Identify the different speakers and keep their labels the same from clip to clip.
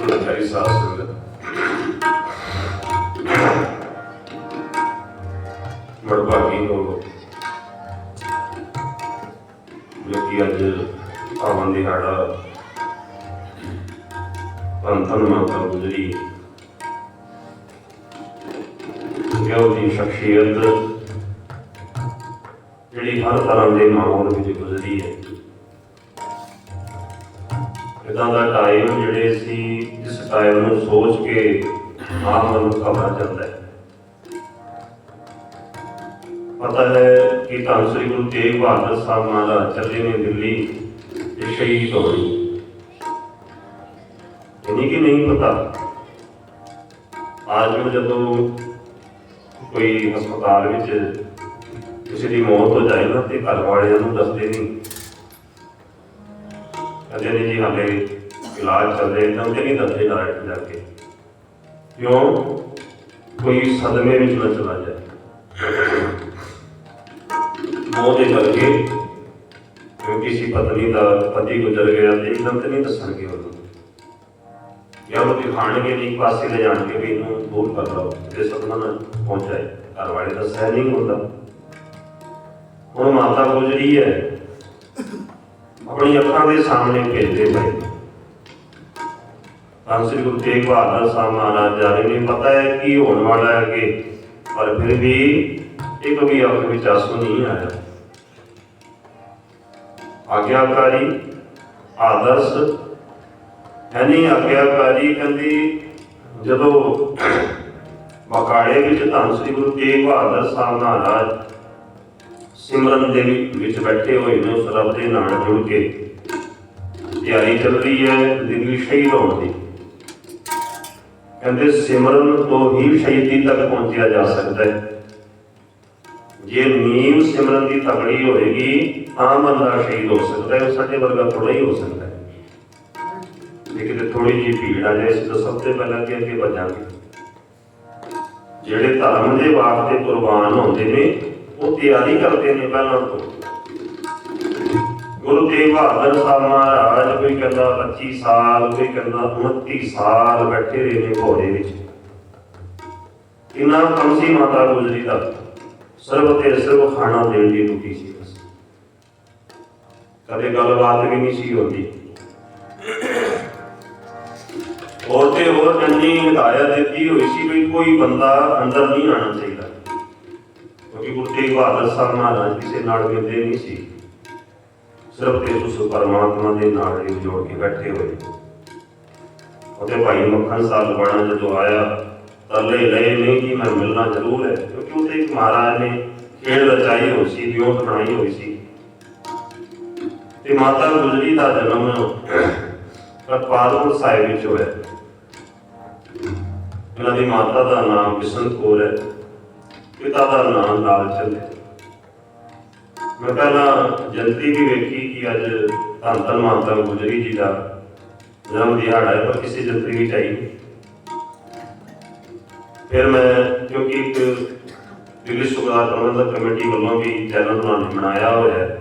Speaker 1: ਗੁਰਦਾਰੀ ਸਾਧ ਸੰਗਤ ਮਰਵਾਗੀ ਹੋ ਜੋ ਕਿ ਅੱਜ ਪਾਵਨ ਦਿਹਾੜਾ ਪੰਥਨ ਮਾਤਾ ਗੁਜਰੀ ਜੋ ਦੀ ਸ਼ਖਸੀਅਤ ਜਿਹੜੀ ਹਰ ਤਰ੍ਹਾਂ ਦੇ ਮਾਹੌਲ ਵਿੱਚ ਗੁਜ਼ਰੀ ਹੈ ਇਦਾਂ ਦਾ ਟਾਈਮ ਜਿਹੜੇ ਸੀ ਜਿਸ ਟਾਈਮ ਨੂੰ ਸੋਚ ਕੇ ਆਪ ਨੂੰ ਖਬਰ ਜਾਂਦਾ ਹੈ। ਪਤਾ ਹੈ ਕਿ ਧੰਨ ਸ੍ਰੀ ਗੁਰੂ ਤੇਗ ਬਹਾਦਰ ਸਾਹਿਬ ਮਹਾਰਾਜ ਚੱਲੇ ਨੇ ਦਿੱਲੀ ਤੇ ਸ਼ਹੀਦ ਹੋ ਗਏ। ਇਹ ਕਿ ਨਹੀਂ ਪਤਾ। ਅੱਜ ਨੂੰ ਜਦੋਂ ਕੋਈ ਹਸਪਤਾਲ ਵਿੱਚ ਕਿਸੇ ਦੀ ਮੌਤ ਹੋ ਜਾਏ ਨਾ ਤੇ ਘਰ ਵਾਲਿਆਂ ਨੂੰ ਦੱਸਦੇ ਨਹੀਂ ਕਹਿੰਦੇ ਨੇ ਜੀ ਹਾਲੇ ਇਲਾਜ ਚੱਲ ਰਿਹਾ, ਇਦਾਂ ਤੇ ਨਹੀਂ ਦੱਸਦੇ ਡਾਇਰੈਕਟ ਜਾ ਕੇ। ਕਿਉਂ? ਕੋਈ ਸਦਮੇ ਵਿੱਚ ਨਾ ਚਲਾ ਜਾਏ। ਮੌਤ ਦੇ ਕਰਕੇ, ਕਿਉਂਕਿ ਕਿਸੇ ਪਤਨੀ ਦਾ ਪਤੀ ਗੁਜ਼ਰ ਗਿਆ ਤੇ ਇੱਕਦਮ ਤੇ ਨਹੀਂ ਦੱਸਣਗੇ ਉਹਨੂੰ ਜਾਂ ਉਹ ਦਿਖਾਣਗੇ ਨਹੀਂ ਪਾਸੇ ਲੈ ਜਾਣਗੇ ਵੀ ਇਹਨੂੰ ਦੂਰ ਕਰ ਲਓ ਤੇ ਸਦਮਾ ਨਾ ਪਹੁੰਚਾਏ। ਘਰ ਵਾਲੇ ਦਾ ਸਹਿ ਨਹੀਂ ਹੁੰਦਾ। ਹੁਣ ਮਾਤਾ ਗੁਜਰੀ ਹੈ। ਆਪਣੀ ਅੱਖਾਂ ਦੇ ਸਾਹਮਣੇ ਭੇਜਦੇ ਪਏ। ਤਾਂ ਸ੍ਰੀ ਗੁਰੂ ਤੇਗ ਬਹਾਦਰ ਸਾਹਿਬ ਮਹਾਰਾਜ ਜਾ ਰਹੇ ਨੇ ਪਤਾ ਹੈ ਕੀ ਹੋਣ ਵਾਲਾ ਹੈ ਕਿ ਪਰ ਫਿਰ ਵੀ ਇੱਕ ਵੀ ਅੱਖ ਵਿੱਚ ਆਸੂ ਨਹੀਂ ਆਇਆ। ਆਗਿਆਕਾਰੀ, ਆਦਰਸ਼, ਯਾਨੀ ਆਗਿਆਕਾਰੀ ਕਹਿੰਦੀ, ਜਦੋਂ ਬਕਾੜੇ ਵਿੱਚ ਧੰਨ ਸ੍ਰੀ ਗੁਰੂ ਤੇਗ ਬਹਾਦਰ ਸਾਹਿਬ ਮਹਾਰਾਜ ਸਿਮਰਨ ਦੇ ਵਿੱਚ ਬੈਠੇ ਹੋਏ ਨੇ, ਉਸ ਰੱਬ ਦੇ ਨਾਲ ਜੁੜ ਕੇ ਤਿਆਰੀ ਚੱਲ ਰਹੀ ਹੈ, ਦਿੱਲੀ ਸ਼ਹੀਦ ਹੋਣ ਦੀ। ਕਹਿੰਦੇ ਸਿਮਰਨ ਤੋਂ ਹੀ ਸ਼ਹੀਦੀ ਤੱਕ ਪਹੁੰਚਿਆ ਜਾ ਸਕਦਾ ਹੈ। ਜੇ ਨੀਮ ਸਿਮਰਨ ਦੀ ਤਕੜੀ ਹੋਏਗੀ, ਤਾਂ ਬੰਦਾ ਸ਼ਹੀਦ ਹੋ ਸਕਦਾ ਹੈ, ਉਹ ਸਾਡੇ ਵਰਗਾ ਥੋੜਾ ਹੀ ਹੋ ਸਕਦਾ ਹੈ। ਲੇਕਿਨ ਜੇ ਥੋੜੀ ਜਿਹੀ ਭੀੜ ਆ ਜਾਏ, ਅਸੀਂ ਤਾਂ ਸਭ ਤੋਂ ਪਹਿਲਾਂ ਕਿ ਅੱਗੇ ਵੱਜਾਂਗੇ। ਜਿਹੜੇ ਧਰਮ ਦੇ ਵਾਸਤੇ ਕੁਰਬਾਨ ਹੁੰਦੇ ਨੇ, ਉਹ ਤਿਆਰੀ ਕਰਦੇ ਨੇ ਪਹਿਲਾਂ ਤੋਂ। ਗੁਰੂ ਤੇਗ ਬਹਾਦਰ ਸਾਹਿਬ ਮਹਾਰਾਜ ਕੋਈ ਕਹਿੰਦਾ 25 ਸਾਲ, ਕੋਈ ਕਹਿੰਦਾ 29 ਸਾਲ ਬੈਠੇ ਰਹੇ ਨੇ ਘੋੜੇ ਵਿੱਚ। ਕਿੰਨਾ ਕੰਮ ਮਾਤਾ ਗੁਜਰੀ ਦਾ? ਸਰਬ ਤੇ ਸਰਬ ਖਾਣਾ ਦੇਣ ਦੀ ਡਿਊਟੀ ਸੀ ਬਸ। ਕਦੇ ਗੱਲਬਾਤ ਵੀ ਨਹੀਂ ਸੀ ਹੁੰਦੀ। ਹੋਰ ਤੇ ਹੋਰ ਇੰਨੀ ਹਦਾਇਤ ਦਿੱਤੀ ਹੋਈ ਸੀ ਵੀ ਕੋਈ ਬੰਦਾ ਅੰਦਰ ਨਹੀਂ ਆਣਾ ਚਾਹੀਦਾ। ਕਿਉਂਕਿ ਗੁਰੂ ਤੇਗ ਬਹਾਦਰ ਸਾਹਿਬ ਮਹਾਰਾਜ ਕਿਸੇ ਨਾਲ ਮਿਲਦੇ ਨਹੀਂ ਸੀ। ਸਿਰਫ ਤੇ ਉਸ ਪਰਮਾਤਮਾ ਦੇ ਨਾਲ ਹੀ ਜੋੜ ਕੇ ਬੈਠੇ ਹੋਏ। ਉਹਦੇ ਭਾਈ ਮੱਖਣ ਸਾਹਿਬ ਬਣਾ ਜਦੋਂ ਆਇਆ, ਤਾਂ ਲਏ ਨਹੀਂ ਕਿ ਮੈਂ ਮਿਲਣਾ ਜ਼ਰੂਰ ਹੈ, ਕਿਉਂਕਿ ਉਹਦੇ ਇੱਕ ਮਹਾਰਾਜ ਨੇ ਖੇਡ ਰਚਾਈ ਹੋਈ ਸੀ ਵਿਉਂਤ ਬਣਾਈ ਹੋਈ ਸੀ। ਤੇ ਮਾਤਾ ਗੁਜਰੀ ਦਾ ਜਨਮ ਕਰਤਾਰਪੁਰ ਸਾਹਿਬ ਵਿੱਚ ਹੋਇਆ। ਇਹਨਾਂ ਦੀ ਮਾਤਾ ਦਾ ਨਾਮ ਬਿਸ਼ਨ ਕੌਰ ਹੈ, ਪਿਤਾ ਦਾ ਨਾਮ ਲਾਲਚੰਦ ਹੈ। ਮੈਂ ਪਹਿਲਾਂ ਜਨਤੀ ਵੀ ਵੇਖੀ ਕਿ ਅੱਜ ਧੰਨ ਧੰਨ ਮਾਤਾ ਗੁਜਰੀ ਜੀ ਦਾ ਜਨਮ ਦਿਹਾੜਾ ਹੈ, ਪਰ ਕਿਸੇ ਜਨਤਰੀ ਵਿੱਚ ਆਈ ਫਿਰ ਮੈਂ ਕਿਉਂਕਿ ਇੱਕ ਦਿੱਲੀ ਸੁਗਾਰ ਪ੍ਰਬੰਧਕ ਕਮੇਟੀ ਵੱਲੋਂ ਵੀ ਚੈਨਲ ਬਣਾ ਬਣਾਇਆ ਹੋਇਆ ਹੈ,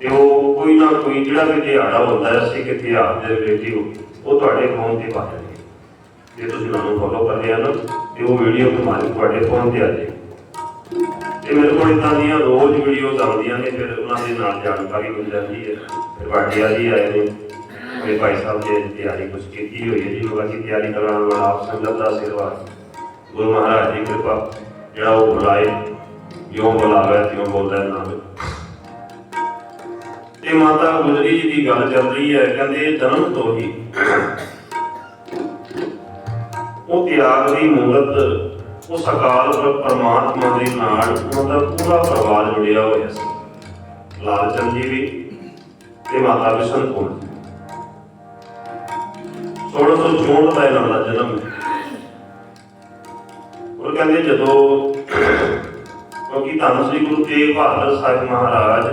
Speaker 1: ਤੇ ਉਹ ਕੋਈ ਨਾ ਕੋਈ ਜਿਹੜਾ ਵੀ ਦਿਹਾੜਾ ਹੁੰਦਾ ਹੈ, ਅਸੀਂ ਕਿ ਇਤਿਹਾਸ ਦੇ ਰਿਲੇਟਿਵ, ਉਹ ਤੁਹਾਡੇ ਫੋਨ ਤੇ ਪਾ ਦਿੰਦੇ ਜੇ ਤੁਸੀਂ ਮੈਨੂੰ ਫੋਲੋ ਕਰ ਲਿਆ ਨਾ, ਤੇ ਉਹ ਵੀਡੀਓ ਤੁਹਾਡੇ ਫੋਨ ਤੇ ਆ ਜਾਏ ਤੇ ਮੇਰੇ ਕੋਲ ਇਦਾਂ ਦੀਆਂ ਰੋਜ਼ ਵੀਡੀਓਜ਼ ਆਉਂਦੀਆਂ ਨੇ, ਫਿਰ ਉਹਨਾਂ ਦੇ ਨਾਲ ਜਾਣਕਾਰੀ ਮਿਲ ਜਾਂਦੀ ਹੈ। ਫਿਰ ਵਾਟਿਆ ਜੀ ਆਏ ਨੇ ਮੇਰੇ ਭਾਈ ਸਾਹਿਬ ਨੇ ਤਿਆਰੀ ਕੁਝ ਕੀਤੀ ਹੋਈ ਹੈ ਜੀ ਲੋਕਾਂ ਦੀ ਤਿਆਰੀ ਕਰਾਉਣ ਵਾਲਾ ਆਪ ਸੰਗਤ ਦਾ ਆਸ਼ੀਰਵਾਦ ਗੁਰੂ ਮਹਾਰਾਜ ਦੀ ਕਿਰਪਾ, ਜਿਹੜਾ ਉਹ ਬੁਲਾਏ, ਜਿਉਂ ਬੁਲਾਵੇ, ਤਿਉਂ ਬੋਲਦਾ ਨਾਮ। ਤੇ ਮਾਤਾ ਗੁਜਰੀ ਜੀ ਦੀ ਗੱਲ ਚੱਲ ਰਹੀ ਹੈ, ਕਹਿੰਦੇ ਜਨਮ ਤੋਂ ਹੀ ਉਹ ਤਿਆਗ ਦੀ ਮੂਰਤ ਉਸ ਅਕਾਲ ਪੁਰਖ ਪਰਮਾਤਮਾ ਦੇ ਨਾਲ ਉਹਨਾਂ ਦਾ ਪੂਰਾ ਪਰਿਵਾਰ ਜੁੜਿਆ ਹੋਇਆ ਸੀ। ਲਾਲ ਚੰਦ ਜੀ ਵੀ ਤੇ ਮਾਤਾ ਬਿਸ਼ਨ ਕੌਰ 1664 ਦਾ ਇਹਨਾਂ ਦਾ ਜਨਮ। ਹੈ ਉਹ ਕਹਿੰਦੇ ਜਦੋਂ ਕਿਉਂਕਿ ਧੰਨ ਸ੍ਰੀ ਗੁਰੂ ਤੇਗ ਬਹਾਦਰ ਸਾਹਿਬ ਮਹਾਰਾਜ,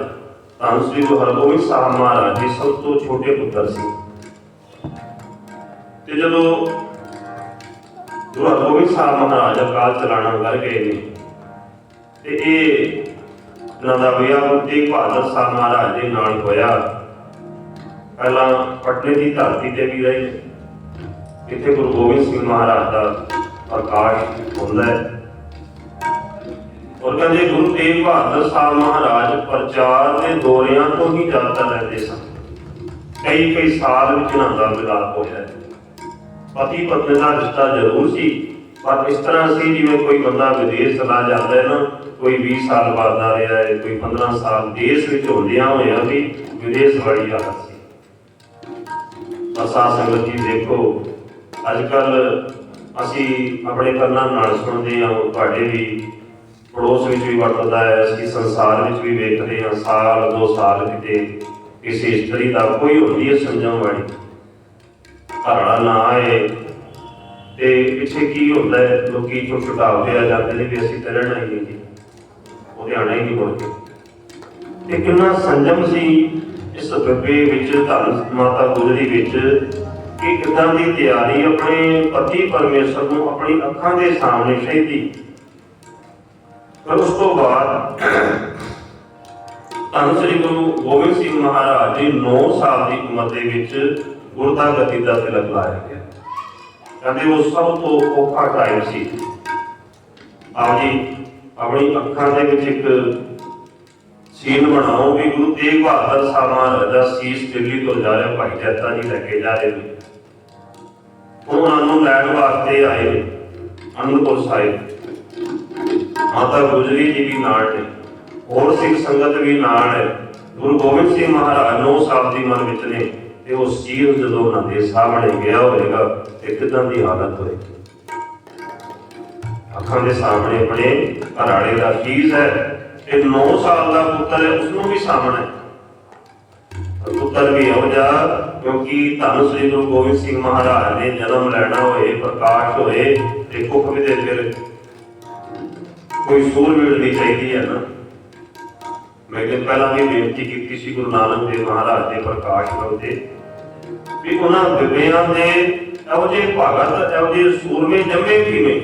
Speaker 1: ਧੰਨ ਸ੍ਰੀ ਗੁਰੂ ਹਰਗੋਬਿੰਦ ਸਾਹਿਬ ਮਹਾਰਾਜ ਦੇ ਸਭ ਤੋਂ ਛੋਟੇ ਪੁੱਤਰ ਸੀ। ਤੇ ਜਦੋਂ ਗੁਰੂ ਹਰਗੋਬਿੰਦ ਸਾਹਿਬ ਮਹਾਰਾਜ ਅਕਾਲ ਚਲਾਣਾ ਕਰ ਗਏ ਨੇ। ਤੇ ਇਹ ਇਹਨਾਂ ਦਾ ਵਿਆਹ ਗੁਰੂ ਤੇਗ ਬਹਾਦਰ ਸਾਹਿਬ ਮਹਾਰਾਜ ਦੇ ਨਾਲ ਹੋਇਆ। ਪਹਿਲਾਂ ਪਟਨੇ ਦੀ ਧਰਤੀ ਤੇ ਵੀ ਰਹੇ। ਇੱਥੇ ਗੁਰੂ ਗੋਬਿੰਦ ਸਿੰਘ ਮਹਾਰਾਜ ਦਾ ਪ੍ਰਕਾਸ਼ ਹੁੰਦਾ ਹੈ। ਔਰ ਕਹਿੰਦੇ ਗੁਰੂ ਤੇਗ ਬਹਾਦਰ ਸਾਹਿਬ ਮਹਾਰਾਜ ਪ੍ਰਚਾਰ ਦੇ ਦੌਰਿਆਂ ਤੋਂ ਹੀ ਜ਼ਿਆਦਾ ਰਹਿੰਦੇ ਸਨ। ਕਈ ਕਈ ਸਾਲ ਵਿੱਚ ਇਹਨਾਂ ਦਾ ਮਿਲਾਪ ਹੋਇਆ ਹੈ। ਪਤੀ ਪਤਨੀ ਦਾ ਰਿਸ਼ਤਾ ਜ਼ਰੂਰ ਸੀ, ਪਰ ਇਸ ਤਰ੍ਹਾਂ ਸੀ ਜਿਵੇਂ ਕੋਈ ਬੰਦਾ ਵਿਦੇਸ਼ ਚਲਾ ਜਾਂਦਾ ਹੈ ਨਾ, ਕੋਈ 20 ਸਾਲ ਬਾਅਦ ਆ ਰਿਹਾ ਹੈ, ਕੋਈ 15 ਸਾਲ ਦੇਸ਼ ਵਿੱਚ ਹੁੰਦਿਆਂ ਹੋਇਆਂ ਵੀ ਵਿਦੇਸ਼ ਵਾਲੀ ਹਾਲਤ ਸੀ। ਅਸਾਂ ਸੰਗਤ ਜੀ ਦੇਖੋ ਅੱਜ ਕੱਲ ਅਸੀਂ ਆਪਣੇ ਕੰਨਾਂ ਨਾਲ ਸੁਣਦੇ ਹਾਂ ਤੁਹਾਡੇ ਵੀ ਪੜੋਸ ਵਿੱਚ ਵੀ ਵਰਤਦਾ ਹੈ, ਅਸੀਂ ਸੰਸਾਰ ਵਿੱਚ ਵੀ ਵੇਖਦੇ ਹਾਂ, ਸਾਲ, ਦੋ ਸਾਲ ਕਿਤੇ ਕਿਸੇ ਇਸਤਰੀ ਦਾ ਕੋਈ ਹੁੰਦੀ ਹੈ ਸਮਝਣ ਵਾਲੀ। ਘਰੜਾ ਨਾ ਆਏ। ਤੇ ਪਿੱਛੇ ਕੀ ਹੁੰਦਾ ਹੈ? ਲੋਕੀ ਤੋਂ ਛੁਟਾਉਂਦੇ ਆ ਜਾਂਦੇ ਨੇ ਵੀ ਅਸੀਂ ਤੇ ਹੀ ਨਹੀਂ ਜੀ ਉਹ ਧਿਆਨਾ ਹੀ ਨਹੀਂ ਮੁੜ ਕੇ। ਤੇ ਕਿੰਨਾ ਸੰਜਮ ਸੀ ਇਸ ਗੱਬੇ ਵਿੱਚ, ਧੰਨ ਮਾਤਾ ਗੁਜਰੀ ਵਿੱਚ, ਕਿ ਕਿਦਾਂ ਦੀ ਤਿਆਰੀ ਆਪਣੇ ਪਤੀ ਪਰਮੇਸ਼ਰ ਨੂੰ ਆਪਣੀ ਅੱਖਾਂ ਦੇ ਸਾਹਮਣੇ ਸ਼ਹੀਦੀ ਪਰ ਉਸ ਤੋਂ ਬਾਅਦ ਧੰਨ ਸ੍ਰੀ ਗੁਰੂ ਗੋਬਿੰਦ ਸਿੰਘ ਮਹਾਰਾਜ ਜੀ 9 ਸਾਲ ਦੀ ਉਮਰ ਦੇ ਵਿੱਚ ਗੁਰਤਾ ਗਤੀ ਦਾ ਤਿਲਕ ਲਾਇਆ ਗਿਆ ਕਹਿੰਦੇ ਉਹ ਸਭ ਤੋਂ ਔਖਾ ਟਾਈਮ ਸੀ। ਆਪ ਜੀ, ਆਪਣੀ ਅੱਖਾਂ ਦੇ ਵਿੱਚ ਇੱਕ ਸੀਨ ਬਣਾਓ ਵੀ ਗੁਰੂ ਤੇਗ ਬਹਾਦਰ ਸਾਹਿਬ ਦਾ ਸੀਸ ਦਿੱਲੀ ਤੋਂ ਜਾ ਰਿਹਾ, ਭਾਈ ਜੱਤਾ ਜੀ ਲੈ ਕੇ ਜਾ ਰਹੇ ਨੇ। ਉਹਨਾਂ ਨੂੰ ਲੈਣ ਵਾਸਤੇ ਆਏ ਅਨੰਦਪੁਰ ਸਾਹਿਬ। ਮਾਤਾ ਗੁਜਰੀ ਜੀ ਵੀ ਨਾਲ ਨੇ। ਹੋਰ ਸਿੱਖ ਸੰਗਤ ਵੀ ਨਾਲ ਹੈ। ਗੁਰੂ ਗੋਬਿੰਦ ਸਿੰਘ ਮਹਾਰਾਜ 9 ਸਾਲ ਦੀ ਉਮਰ ਵਿੱਚ ਨੇ। ਤੇ ਉਹ ਸੀਰ ਜਦੋਂ ਉਹਨਾਂ ਦੇ ਸਾਹਮਣੇ ਗਿਆ ਹੋਵੇਗਾ ਤੇ ਕਿਦਾਂ ਦੀ ਹਾਲਤ ਹੋਏਗੀ ਅੱਖਾਂ ਦੇ ਸਾਹਮਣੇ ਆਪਣੇ ਘਰਾੜੇ ਦਾ ਚੀਜ਼ ਹੈ, ਤੇ 9 ਸਾਲ ਦਾ ਪੁੱਤਰ ਹੈ ਉਸ ਨੂੰ ਵੀ ਸਾਹਮਣੇ। ਪੁੱਤਰ ਵੀ ਹੋ ਜਾ ਕਿਉਂਕਿ ਧੰਨ ਸ੍ਰੀ ਗੁਰੂ ਗੋਬਿੰਦ ਸਿੰਘ ਮਹਾਰਾਜ ਨੇ ਜਨਮ ਲੈਣਾ ਹੋਏ, ਪ੍ਰਕਾਸ਼ ਹੋਏ, ਤੇ ਕੁੱਖ ਵੀ ਦੇ ਫਿਰ ਕੋਈ ਸੂਰਬੀਰ ਦੀ ਚਾਹੀਦੀ ਹੈ ਨਾ। ਮੈਂ ਕਿ ਪਹਿਲਾਂ ਵੀ ਬੇਨਤੀ ਕੀਤੀ ਸੀ ਗੁਰੂ ਨਾਨਕ ਦੇਵ ਮਹਾਰਾਜ ਦੇ ਪ੍ਰਕਾਸ਼ ਪੁਰਬ ਵੀ ਉਹਨਾਂ ਬਿਬਿਆਂ ਦੇ ਇਹੋ ਜਿਹੇ ਭਗਤ, ਇਹੋ ਜਿਹੇ ਸੂਰਮੇ ਜੰਮੇ ਕਿਵੇਂ?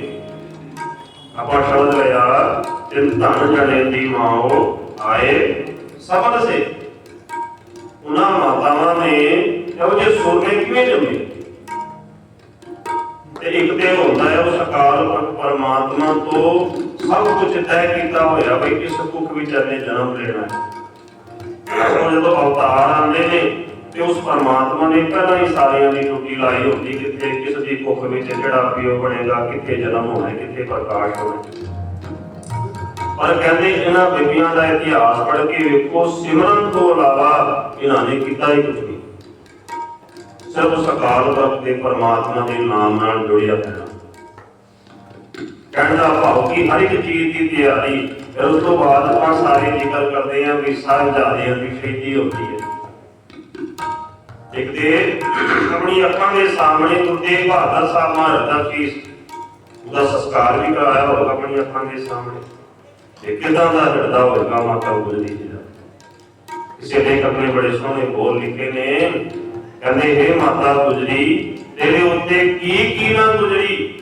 Speaker 1: ਆਪਾਂ ਸ਼ਬਦ ਲਿਆ ਤਿੰਨ ਧਨ ਜਣੇ ਦੀ ਮਾਂ ਆਏ, ਸਬਦ ਸੇ। ਉਹਨਾਂ ਮਾਤਾਵਾਂ ਨੇ ਇਹੋ ਜਿਹੇ ਸੂਰਮੇ ਕਿਵੇਂ ਜੰਮੇ? ਤੇ ਇੱਕ ਤੇ ਹੁੰਦਾ ਹੈ ਉਸ ਅਕਾਲ ਪਰਮਾਤਮਾ ਤੋਂ ਸਭ ਕੁਝ ਤੈਅ ਕੀਤਾ ਹੋਇਆ ਬਈ ਕਿਸ ਕੁੱਖ ਵਿੱਚ ਜਨਮ ਲੈਣਾ ਹੈ। ਜਦੋਂ ਅਵਤਾਰ ਆਉਂਦੇ ਨੇ ਤੇ ਉਸ ਪਰਮਾਤਮਾ ਨੇ ਪਹਿਲਾਂ ਹੀ ਸਾਰਿਆਂ ਦੀ ਡਿਊਟੀ ਲਾਈ ਹੁੰਦੀ ਕਿੱਥੇ ਕਿਸ ਦੀ ਕੁੱਖ ਵਿੱਚ ਜਿਹੜਾ ਪਿਓ ਬਣੇਗਾ, ਕਿੱਥੇ ਜਨਮ ਹੋਣਾ, ਕਿੱਥੇ ਪ੍ਰਕਾਸ਼ ਹੋਣਾ। ਪਰ ਕਹਿੰਦੇ ਇਹਨਾਂ ਬੀਬੀਆਂ ਦਾ ਇਤਿਹਾਸ ਪੜ੍ਹ ਕੇ ਵੇਖੋ, ਸਿਮਰਨ ਤੋਂ ਇਲਾਵਾ ਇਹਨਾਂ ਨੇ ਕੀਤਾ ਹੀ ਕੁਝ ਨਹੀਂ। ਸਿਰਫ ਸਕਾਲ ਤੱਕ ਦੇ ਪਰਮਾਤਮਾ ਦੇ ਨਾਮ ਨਾਲ ਜੁੜਿਆ ਰਹਿਣਾ ਕਹਿਣ ਦਾ ਭਾਵ ਕਿ ਹਰ ਇੱਕ ਚੀਜ਼ ਦੀ ਤਿਆਰੀ, ਫਿਰ ਉਸ ਤੋਂ ਬਾਅਦ ਆਪਾਂ ਸਾਰੇ ਜ਼ਿਕਰ ਕਰਦੇ ਹਾਂ ਵੀ ਸਾਹਿਬਜ਼ਾਦਿਆਂ ਦੀ ਸ਼ਹੀਦੀ ਹੁੰਦੀ ਹੈ। ਇੱਕ ਆਪਣੀ ਅੱਖਾਂ ਦੇ ਸਾਹਮਣੇ ਗੁਰੂ ਬਹਾਦਰ ਸਾਹਿਬ ਮਹਾਰਾਜ ਦਾ ਸੀਸ ਉਹਦਾ ਸੰਸਕਾਰ ਵੀ ਕਰਾਇਆ ਹੋਵੇਗਾ ਆਪਣੀ ਅੱਖਾਂ ਦੇ ਸਾਹਮਣੇ। ਤੇ ਕਿਦਾਂ ਦਾ ਹਿਰਦਾ ਹੋਵੇਗਾ ਮਾਤਾ ਗੁਜਰੀ ਜੀ ਦਾ? ਕਿਸੇ ਨੇ ਆਪਣੇ ਬੜੇ ਸੋਹਣੇ ਬੋਲ ਲਿਖੇ ਨੇ। ਕਹਿੰਦੇ हे ਮਾਤਾ ਗੁਜਰੀ, ਤੇਰੇ ਉੱਤੇ ਕੀ ਕੀ ਨਾ ਗੁਜਰੀ?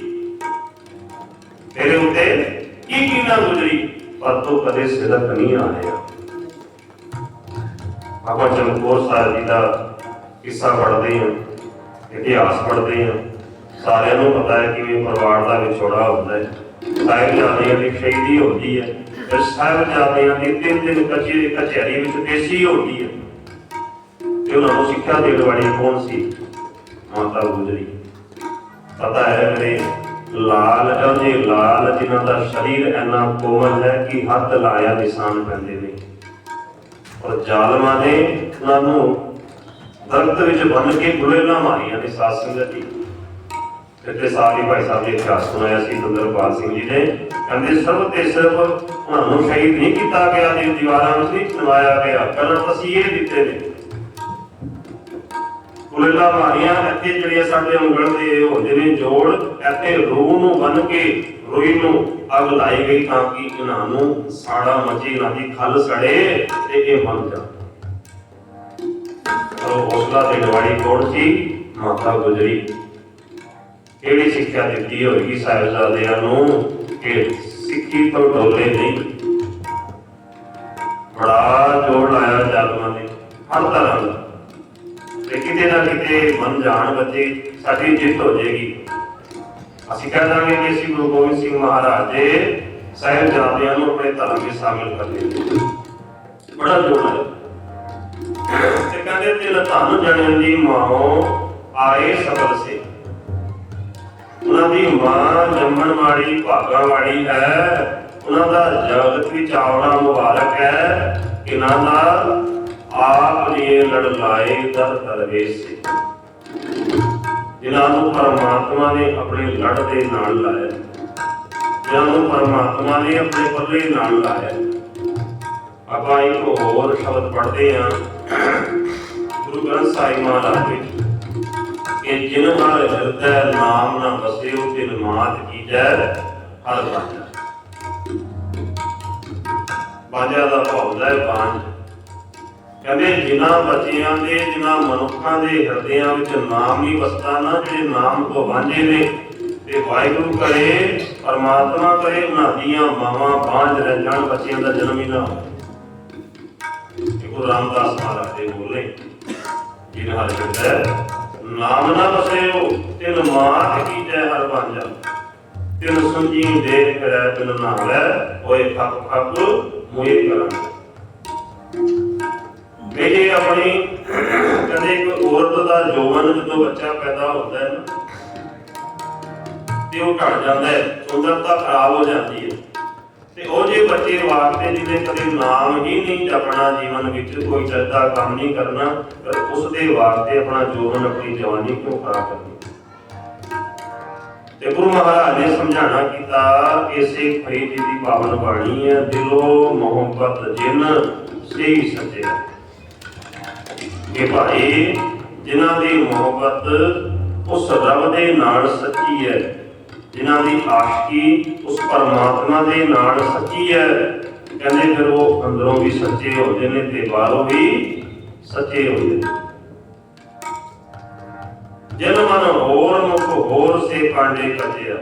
Speaker 1: ਤੇਰੇ ਉੱਤੇ ਕੀ ਕੀ ਨਾ ਗੁਜਰੀ? ਪਰ ਤੂੰ ਕਦੇ ਸਿਦਕ ਨਹੀਂ ਆਇਆ। ਬਾਬਾ ਚਮਕੌਰ ਸਾਹਿਬ ਜੀ ਦਾ ਕਿੱਸਾ ਪੜ੍ਹਦੇ ਹਾਂ ਇਤਿਹਾਸ ਪੜ੍ਹਦੇ ਹਾਂ ਸਾਰਿਆਂ ਨੂੰ ਪਤਾ ਹੈ ਕਿਵੇਂ ਪਰਿਵਾਰ ਦਾ ਵਿਛੋੜਾ ਹੁੰਦਾ ਹੈ। ਸਾਹਿਬਜ਼ਾਦਿਆਂ ਦੀ ਸ਼ਹੀਦੀ ਹੁੰਦੀ ਹੈ ਫਿਰ ਸਾਹਿਬਜ਼ਾਦਿਆਂ ਦੀ ਤਿੰਨ ਦਿਨ ਕਚੇ ਕਚਹਿਰੀ ਵਿੱਚ ਪੇਸ਼ੀ ਹੁੰਦੀ ਹੈ। ਤੇ ਉਹਨਾਂ ਨੂੰ ਸਿੱਖਿਆ ਦੇਣ ਵਾਲੀ ਕੌਣ ਸੀ? ਮਾਤਾ ਗੁਜਰੀ। ਪਤਾ ਹੈ ਮੇਰੇ, ਲਾਲ ਅਜੇ ਲਾਲ, ਜਿਨ੍ਹਾਂ ਦਾ ਸਰੀਰ ਇੰਨਾ ਕੋਮਲ ਹੈ ਕਿ ਹੱਥ ਲਾਇਆ ਨਿਸ਼ਾਨ ਪੈਂਦੇ ਨੇ। ਔਰ ਜ਼ਾਲਮਾਂ ਨੇ ਉਹਨਾਂ ਨੂੰ ਦਰਖਤ ਵਿੱਚ ਬੰਨ ਕੇ ਗੁਲੇਲਾਂ ਮਾਰੀਆਂ ਨੇ ਸਾਧ ਸੰਗਤ ਜੀ। ਇੱਥੇ ਸਾਰੀ ਭਾਈ ਸਾਹਿਬ ਨੇ ਇਤਿਹਾਸ ਸੁਣਾਇਆ ਸੀ, ਸੁੰਦਰਪਾਲ ਸਿੰਘ ਜੀ ਨੇ। ਕਹਿੰਦੇ, ਸਰਬ ਤੇ ਸਿਰਫ ਉਹਨਾਂ ਨੂੰ ਸ਼ਹੀਦ ਨਹੀਂ ਕੀਤਾ ਗਿਆ ਜੀ ਦੀਵਾਰਾਂ ਵਿੱਚ ਨਹੀਂ ਚਣਵਾਇਆ ਗਿਆ। ਪਹਿਲਾਂ ਤਸੀਹੇ ਦਿੱਤੇ ਨੇ। ਗੁਲੇਲਾ ਮਾਰੀਆਂ, ਇੱਥੇ ਜਿਹੜੀਆਂ ਸਾਡੇ ਉਂਗਲ ਦੇ ਹੁੰਦੇ ਨੇ ਜੋੜ, ਇੱਥੇ ਰੂਹ ਨੂੰ ਬੰਨ ਕੇ ਰੂਈ ਨੂੰ ਅੱਗ ਲਾਈ ਗਈ ਤਾਂ ਕਿ ਇਹਨਾਂ ਨੂੰ ਸਾੜਾ ਮਚੀ ਇਹਨਾਂ ਦੀ ਖਲ ਸੜੇ ਤੇ ਇਹ ਬਣ ਜਾ ਉਹ ਹੌਸਲਾ ਦੇਣ ਵਾਲੀ ਕੌਣ ਸੀ? ਮਾਤਾ ਗੁਜਰੀ। ਕਿਹੜੀ ਸਿੱਖਿਆ ਦਿੱਤੀ ਹੋਏਗੀ ਸਾਹਿਬਜ਼ਾਦਿਆਂ ਨੂੰ? ਕਿ ਸਿੱਖੀ ਤੋਂ ਡੋਲੇ ਨਹੀਂ। ਬੜਾ ਜੋੜ ਲਾਇਆ ਜਾਲਮਾਂ ਨੇ, ਹਰ ਤਰ੍ਹਾਂ ਦਾ। ਤੇ ਕਿਤੇ ਨਾ ਕਿਤੇ ਮੰਨ ਜਾਣ ਬੱਚੇ, ਸਾਡੀ ਜਿੱਤ ਹੋ ਜਾਏਗੀ। ਅਸੀਂ ਕਹਿ ਦਾਂਗੇ ਕਿ ਅਸੀਂ ਗੁਰੂ ਗੋਬਿੰਦ ਸਿੰਘ ਮਹਾਰਾਜ ਦੇ ਸਾਹਿਬਜ਼ਾਦਿਆਂ ਨੂੰ ਆਪਣੇ ਧਰਮ ਵਿੱਚ ਸ਼ਾਮਿਲ ਕਰ ਲਿਆ। ਬੜਾ ਜੋੜ ਲਾਇਆ। ਤੇ ਕਹਿੰਦੇ ਤਿਲ ਧਨ ਜਣਨ ਦੀ ਮਾਂ ਆਏ ਸਬਲ ਸੇ। ਉਹਨਾਂ ਦੀ ਮਾਂ ਜੰਮਣ ਵਾਲੀ ਭਾਗਾ ਵਾਲੀ ਹੈ। ਉਹਨਾਂ ਦਾ ਜਗਤ ਵਿੱਚ ਆਉਣਾ ਮੁਬਾਰਕ ਹੈ ਕਿ ਦਾ ਆਪ ਨੇ ਲੜ ਦਰ ਦਰਵੇਸ਼ ਜਿਨ੍ਹਾਂ ਨੂੰ ਪਰਮਾਤਮਾ ਨੇ ਆਪਣੇ ਲੜ ਦੇ ਨਾਲ ਲਾਇਆ। ਜਿਨ੍ਹਾਂ ਨੂੰ ਪਰਮਾਤਮਾ ਨੇ ਆਪਣੇ ਪੱਲੇ ਨਾਲ ਲਾਇਆ। ਆਪਾਂ ਇੱਕ ਹੋਰ ਸ਼ਬਦ ਪੜ੍ਹਦੇ ਹਾਂ। ਗੁਰੂ ਗ੍ਰੰਥ ਸਾਹਿਬ ਮਹਾਰਾਜ ਵਿੱਚ ਕਿ ਜਿਨ ਹਰ ਹਿਰਦੈ ਨਾਮ ਨਾ ਵਸਿਓ, ਤਿਨ ਮਾਤ ਕੀਜੈ ਹਰ ਬਾਜਾ। ਬਾਜਾ ਦਾ ਭਾਵ ਹੈ ਬਾਂਝ ਕਹਿੰਦੇ ਜਿਨ੍ਹਾਂ ਬੱਚਿਆਂ ਦੇ, ਜਿਨ੍ਹਾਂ ਮਨੁੱਖਾਂ ਦੇ ਹਿਰਦਿਆਂ ਵਿੱਚ ਨਾਮ ਨਹੀਂ ਵਸਦਾ, ਨਾ ਜਿਹੜੇ ਨਾਮ ਤੋਂ ਵਾਂਝੇ ਨੇ, ਤੇ ਵਾਹਿਗੁਰੂ ਕਰੇ, ਪਰਮਾਤਮਾ ਕਰੇ, ਉਹਨਾਂ ਦੀਆਂ ਮਾਵਾਂ ਬਾਂਝ ਰਹਿ ਜਾਣ, ਬੱਚਿਆਂ ਦਾ ਜਨਮ ਹੀ ਨਾ ਹੋਵੇ। ਗੁਰੂ ਰਾਮਦਾਸ ਮਹਾਰਾਜ ਦੇ ਬੋਲੇ। ਜਿਨ ਹਰ ਹਿਰਦੈ ਨਾਮ ਨਾ ਵਸਿਓ, ਤਿਨ ਮਾਤ ਕੀ ਜੈ ਹਰ ਬਾਂਝਾ ਤਿਨ ਸੰਜੀ ਦੇਖ ਫਿਰੈ ਤਿਨ ਨਾਵੈ ਹੋਏ ਖੱਪ ਖੱਪ ਮੋਏ ਕਰਾਂ। ਮੇਰੀ ਆਪਣੀ ਕਦੇ ਇੱਕ ਔਰਤ ਦਾ ਜੋਵਨ ਜਦੋਂ ਬੱਚਾ ਪੈਦਾ ਹੁੰਦਾ ਹੈ ਨਾ, ਤੇ ਉਹ ਘਟ ਜਾਂਦਾ ਹੈ, ਸੁੰਦਰਤਾ ਖਰਾਬ ਹੋ ਜਾਂਦੀ ਹੈ। ਤੇ ਉਹ ਜੇ ਬੱਚੇ ਵਾਸਤੇ ਜਿਹਨੇ ਕਦੇ ਨਾਮ ਹੀ ਨਹੀਂ ਜਪਣਾ ਜੀਵਨ ਵਿੱਚ ਕੋਈ ਚੱਲਦਾ ਕੰਮ ਨਹੀਂ ਕਰਨਾ ਪਰ ਉਸ ਦੇ ਵਾਸਤੇ ਆਪਣਾ ਜੋਵਨ ਆਪਣੀ ਜਵਾਨੀ ਕਿਉਂ ਖਰਾਬ ਕਰਨੀ? ਤੇ ਗੁਰੂ ਮਹਾਰਾਜ ਨੇ ਸਮਝਾਣਾ ਕੀਤਾ ਇਸੇ ਫਰੀਦ ਦੀ ਪਾਵਨ ਬਾਣੀ ਹੈ, ਦਿਲੋਂ ਮੁਹੱਬਤ ਜਿਨ ਸਹੀ ਸੱਚੇ ਕਿ ਭਾਈ, ਜਿਨ੍ਹਾਂ ਦੀ ਮੁਹੱਬਤ ਉਸ ਰੱਬ ਦੇ ਨਾਲ ਸੱਚੀ ਹੈ ਜਿਨ੍ਹਾਂ ਦੀ ਆਸ਼ਕੀ ਉਸ ਪਰਮਾਤਮਾ ਦੇ ਨਾਲ ਸੱਚੀ ਹੈ। ਕਹਿੰਦੇ ਫਿਰ ਉਹ ਅੰਦਰੋਂ ਵੀ ਸੱਚੇ ਹੋ ਜਾਂਦੇ ਤੇ ਬਾਹਰੋਂ ਵੀ ਸੱਚੇ ਹੁੰਦੇ ਨੇ। ਜਿਨ ਮਨ ਹੋਰ ਮੁਖ ਹੋਰ ਸੇ ਕਾਂਡੇ ਕੱਜਿਆ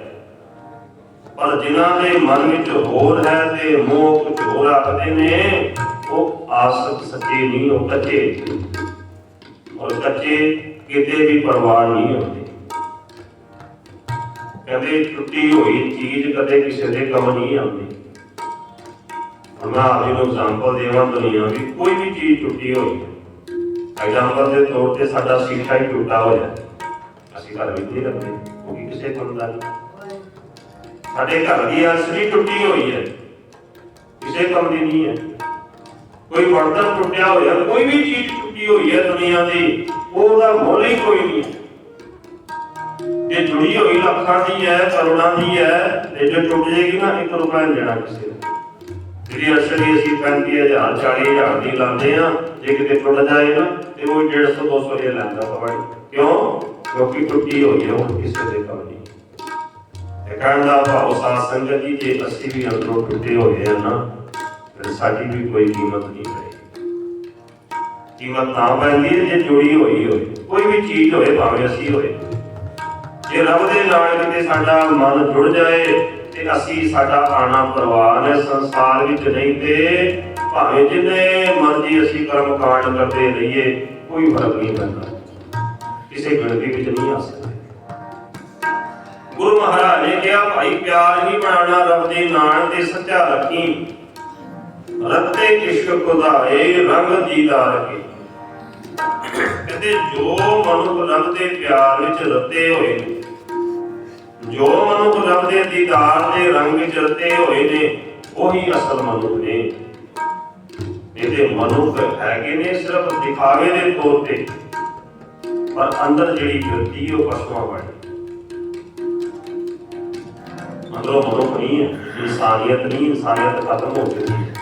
Speaker 1: ਪਰ ਜਿਨ੍ਹਾਂ ਦੇ ਮਨ ਵਿੱਚ ਹੋਰ ਹੈ ਤੇ ਮੋਹ ਕੁਝ ਹੋਰ ਆਖਦੇ ਨੇ, ਉਹ ਆਸਕ ਸੱਚੇ ਨਹੀਂ, ਉਹ ਕੱਚੇ। ਔਰ ਕੱਚੇ ਕਿਤੇ ਵੀ ਪਰਵਾਹ ਨਹੀਂ ਹੁੰਦੇ। ਕਹਿੰਦੇ ਟੁੱਟੀ ਹੋਈ ਚੀਜ਼ ਕਦੇ ਕਿਸੇ ਦੇ ਕੰਮ ਨਹੀਂ ਆਉਂਦੀ। ਮੈਂ ਆਪ ਨੂੰ ਐਗਜ਼ਾਮਪਲ ਦੇਵਾਂ ਦੁਨੀਆ ਵੀ ਕੋਈ ਵੀ ਚੀਜ਼ ਟੁੱਟੀ ਹੋਈ ਹੈ ਐਗਜ਼ਾਮਪਲ ਦੇ ਤੌਰ ਤੇ ਸਾਡਾ ਸੀਸਾ ਹੀ ਟੁੱਟਾ ਹੋਇਆ ਅਸੀਂ ਘਰ ਵਿੱਚ ਨਹੀਂ ਰੱਖਦੇ ਕਿਉਂਕਿ ਕਿਸੇ ਕੰਮ ਦਾ ਸਾਡੇ ਘਰ ਦੀ ਅਸਲੀ ਟੁੱਟੀ ਹੋਈ ਹੈ, ਕਿਸੇ ਕੰਮ ਦੀ ਨਹੀਂ ਹੈ। ਕੋਈ ਬਰਤਨ ਟੁੱਟਿਆ ਹੋਇਆ, ਕੋਈ ਵੀ ਚੀਜ਼ ਟੁੱਟੀ ਹੋਈ ਹੈ ਦੁਨੀਆ ਦੀ, ਉਹਦਾ ਮੁੱਲ ਹੀ ਕੋਈ ਨਹੀਂ ਹੈ। ਜੇ ਜੁੜੀ ਹੋਈ ਲੱਖਾਂ ਦੀ ਹੈ, ਕਰੋੜਾਂ ਦੀ ਹੈ, ਤੇ ਜੇ ਟੁੱਟ ਜਾਏਗੀ ਨਾ 1 ਰੁਪਏ ਨਹੀਂ ਦੇਣਾ ਕਿਸੇ ਨੂੰ। ਜਿਹੜੀ ਅਸਲੀ ਅਸੀਂ 35000 40000 ਦੀ ਲਾਉਂਦੇ ਆ ਜੇ ਕਿਤੇ ਟੁੱਟ ਜਾਏ ਨਾ, ਤੇ ਉਹ 150 200 ਰੁਪਏ ਲੈਂਦਾ ਪਵੜ ਕਿਉਂ? ਕਿਉਂਕਿ ਟੁੱਟੀ ਹੋਈ ਹੈ, ਉਹ ਕਿਸੇ ਦੇ ਕੰਮ ਨਹੀਂ ਤੇ ਕਹਿਣ ਦਾ ਭਾਵ, ਸਾਧ ਸੰਗਤ ਜੀ, ਜੇ ਅਸੀਂ ਵੀ ਅੰਦਰੋਂ ਟੁੱਟੇ ਹੋਏ ਆ ਨਾ, ਫਿਰ ਸਾਡੀ ਵੀ ਕੋਈ ਕੀਮਤ ਨਹੀਂ ਰਹੇਗੀ ਕੀਮਤ ਨਾ ਪੈਂਦੀ ਹੈ, ਜੇ ਜੁੜੀ ਹੋਈ ਹੋਵੇ ਕੋਈ ਵੀ ਚੀਜ਼ ਹੋਵੇ ਭਾਵੇਂ ਅਸੀਂ ਹੋਏ। ਜੇ ਰੱਬ ਦੇ ਨਾਲ ਕਿਤੇ ਸਾਡਾ ਮਨ ਜੁੜ ਜਾਏ ਤੇ ਅਸੀਂ ਸਾਡਾ ਆਣਾ ਪ੍ਰਵਾਨ ਹੈ ਸੰਸਾਰ ਵਿੱਚ ਨਹੀਂ ਤੇ ਭਾਵੇਂ ਜਿੰਨੇ ਮਰਜ਼ੀ ਅਸੀਂ ਕਰਮ ਕਾਂਡ ਕਰਦੇ ਰਹੀਏ, ਕੋਈ ਫ਼ਰਕ ਨਹੀਂ ਪੈਂਦਾ। ਕਿਸੇ ਗਿਣਤੀ ਵਿੱਚ ਨਹੀਂ ਆ ਸਕਦੇ। ਗੁਰੂ ਮਹਾਰਾਜ ਨੇ ਕਿਹਾ, ਭਾਈ, ਪਿਆਰ ਹੀ ਬਣਾਉਣਾ ਰੱਬ ਦੇ ਨਾਂ ਤੇ ਸੱਚਾ ਰੱਖੀ। ਰੱਤੇ ਇਸ਼ਕ ਖੁਦਾਏ, ਰੰਗ ਦੀਦਾ ਰਖੇ। ਕਹਿੰਦੇ, ਜੋ ਮਨੁੱਖ ਰੱਬ ਦੇ ਪਿਆਰ ਵਿੱਚ ਰੱਤੇ ਹੋਏ ਨੇ ਜੋ ਮਨੁੱਖ ਰੱਬ ਦੇ ਦੀਦਾਰ ਦੇ ਰੰਗ ਵਿੱਚ ਹੋਏ ਨੇ, ਉਹੀ ਅਸਲ ਮਨੁੱਖ ਨੇ। ਇਹਦੇ ਮਨੁੱਖ ਹੈਗੇ ਨੇ ਸਿਰਫ ਦਿਖਾਵੇ ਦੇ ਤੌਰ ਤੇ, ਪਰ ਅੰਦਰ ਜਿਹੜੀ ਗਿਰਤੀ ਉਹ ਪਸ਼ੂਆਂ ਵਾਲੀ। ਅੰਦਰੋਂ ਮਨੁੱਖ ਨਹੀਂ ਹੈ, ਇਨਸਾਨੀਅਤ ਨਹੀਂ, ਇਨਸਾਨੀਅਤ ਖਤਮ ਹੋ ਚੁੱਕੀ ਹੈ।